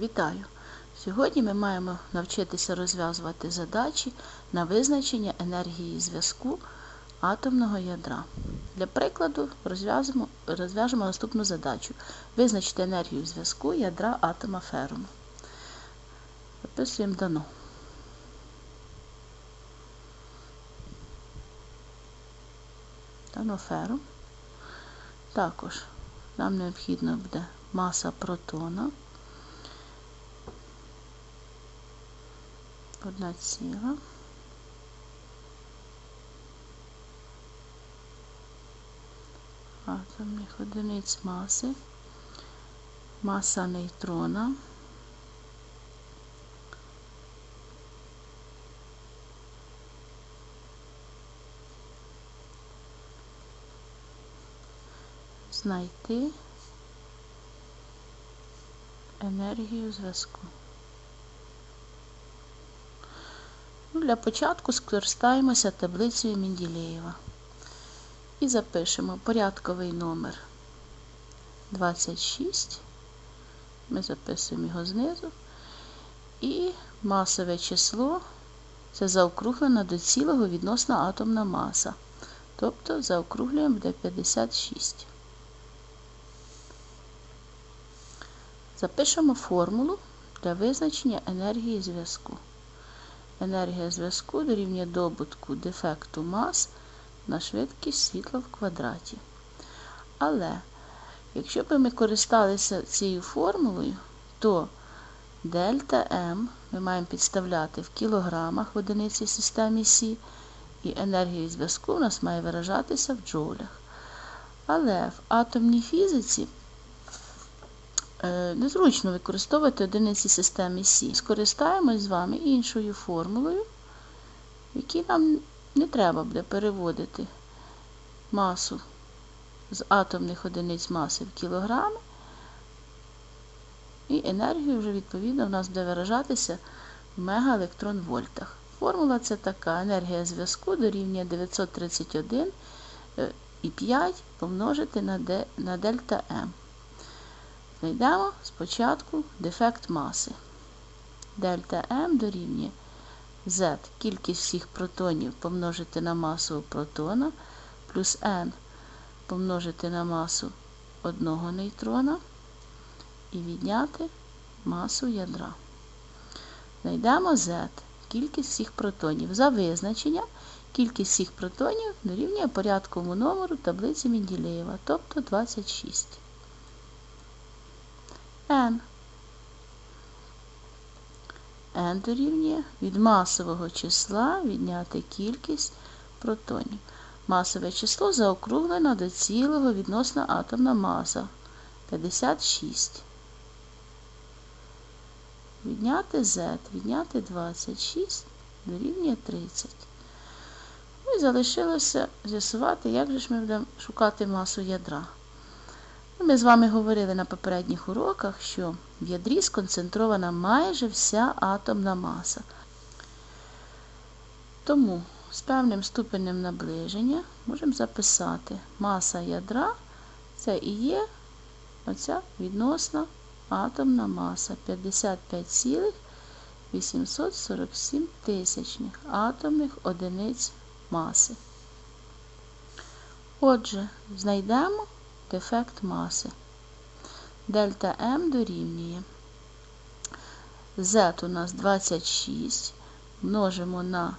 Вітаю! Сьогодні ми маємо навчитися розв'язувати задачі на визначення енергії зв'язку атомного ядра. Для прикладу розв'яжемо, розв'яжемо наступну задачу. Визначити енергію зв'язку ядра атома феруму. Записуємо дано. Дано ферум. Також нам необхідно буде маса протона. Одна ціла. Атомних одиниць маси, маса нейтрона, знайти енергію зв'язку. Ну, Для початку скористаємося таблицею Менділеєва і запишемо порядковий номер 26. Ми записуємо його знизу. І масове число це заокруглена до цілого відносна атомна маса. Тобто заокруглюємо буде 56. Запишемо формулу для визначення енергії зв'язку. Енергія зв'язку дорівнює добутку дефекту мас на швидкість світла в квадраті. Але, якщо б ми користалися цією формулою, то дельта М ми маємо підставляти в кілограмах в одиниці системі Сі, і енергія зв'язку у нас має виражатися в джоулях. Але в атомній фізиці незручно використовувати одиниці системи Сі. Скористаємось з вами іншою формулою, в якій нам не треба буде переводити масу з атомних одиниць маси в кілограми, і енергію вже, відповідно, в нас буде виражатися в мегаелектронвольтах. Формула це така: енергія зв'язку дорівнює 931,5 помножити на дельта М. Знайдемо спочатку дефект маси. Дельта М дорівнює Z кількість всіх протонів помножити на масу протона, плюс N помножити на масу одного нейтрона і відняти масу ядра. Знайдемо Z кількість всіх протонів. За визначення кількість всіх протонів дорівнює порядковому номеру таблиці Менділеєва, тобто 26. N. N дорівнює від масового числа відняти кількість протонів. Масове число заокруглено до цілого відносна атомна маса 56. Відняти Z, відняти 26 дорівнює 30. Ну і залишилося з'ясувати, як же ж ми будемо шукати масу ядра. Ми з вами говорили на попередніх уроках, що в ядрі сконцентрована майже вся атомна маса. Тому з певним ступенем наближення можемо записати маса ядра це і є оця відносна атомна маса 55,847 тисячних атомних одиниць маси. Отже, знайдемо дефект маси. Дельта М дорівнює. Z у нас 26, множимо на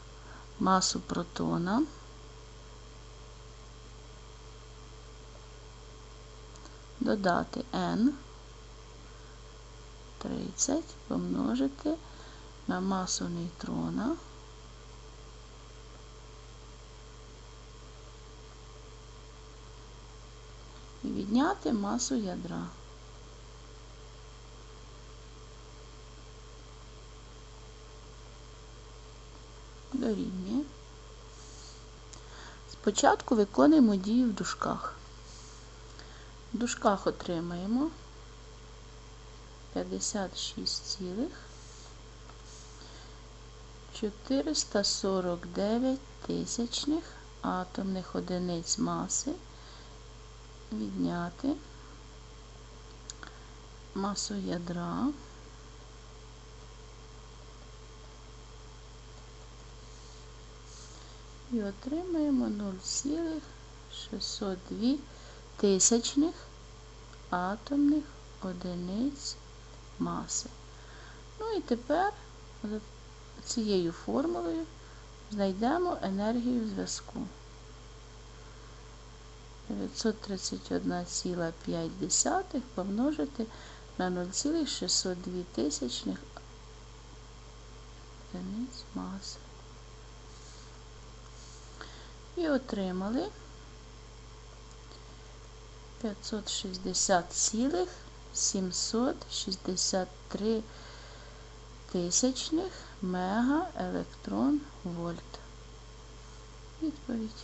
масу протона. Додати N 30 помножити на масу нейтрона. Відняти масу ядра. Дорівнює. Спочатку виконуємо дію в дужках. В дужках отримаємо 56,449 тисячних атомних одиниць маси відняти масу ядра. І отримаємо 0,602 тисячних атомних одиниць маси. Ну і тепер цією формулою знайдемо енергію зв'язку. 931,5 помножити на 0,602 тисячних одиниць маси. І отримали 560,763 тисячних мегаелектрон вольт. Відповідь.